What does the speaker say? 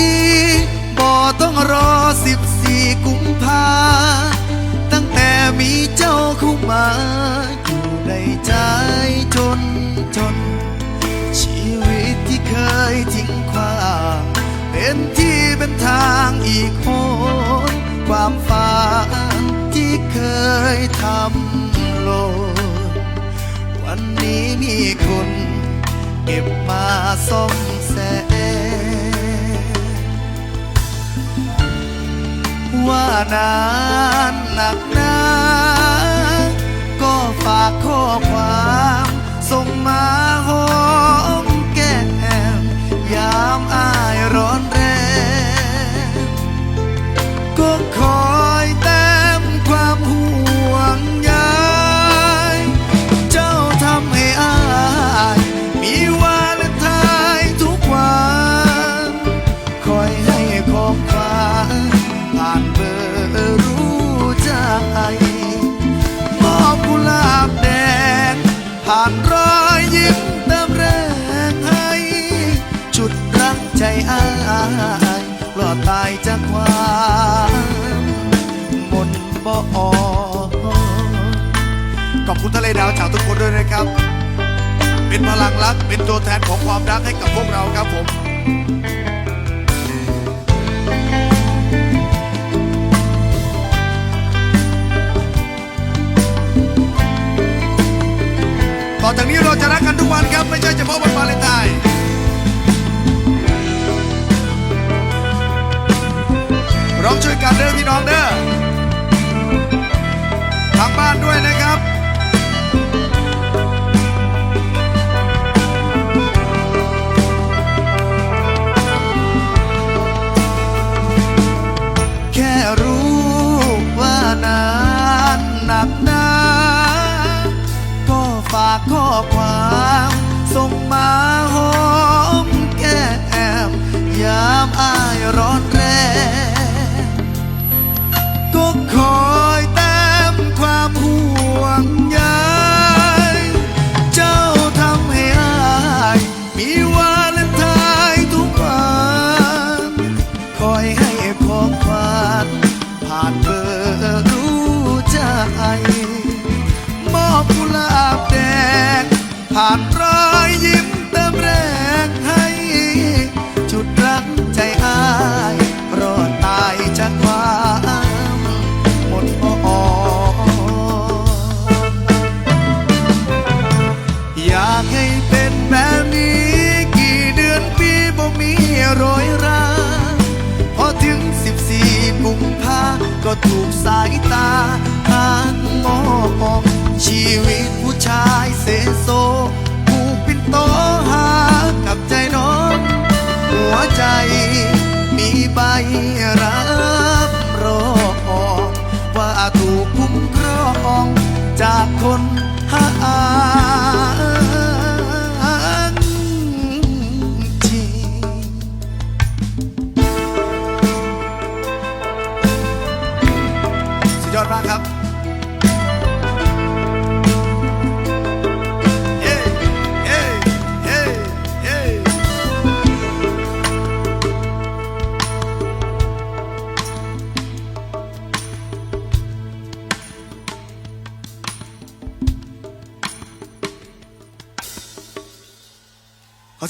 ดีบ่ต้องรอสิบสี่กุมภาตั้งแต่มีเจ้าเข้ามา อยู่ในใจจนจน ชีวิตที่เคยทิ้งควางเป็นที่เป็นทางอีกคนความฝันที่เคยทำโลนวันนี้มีคนเก็บมาซ่อมแซ ว่านานหนักหนาก็ฝากข้อความส่งมาหอ ผ่านรอยยิ้มเติมแรงให้ชุดรักใจอายปลอดตายจากความมนบ่อขอบคุณทะเลดาวจากทุกคนด้วยนะครับ เป็นพลังรักเป็นตัวแทนของความรักให้กับพวกเราครับผม ต่อจากนี้เราจะรักกันทุกวันครับ ไม่ใช่เฉพาะวันวาเลนไทน์ร้องช่วยกันเด้อพี่น้องเด้อทางบ้านด้วยนะครับแค่รู้ ข้อความส่งมาหอมแก้มยามอายร้อนแรงก็คอยแต้มความห่วงใยเจ้าทำให้อายมีวาเลนไทน์ทุกวันคอยให้ของขวัญผ่านเบอร์รู้ใจ ผ่านรอยยิ้มเติมแรงให้ จุดรักใจอายรอดตายจากความหมดอ่อนอยากให้เป็นแบบนี้กี่เดือนปีบ่มีโรยราพอถึง14กุมภาก็ถูกสายตาหางมองชีวิต ใบรับรองว่าถูกคุ้มครองจากคนหาจริงสุดยอดมากครับ ข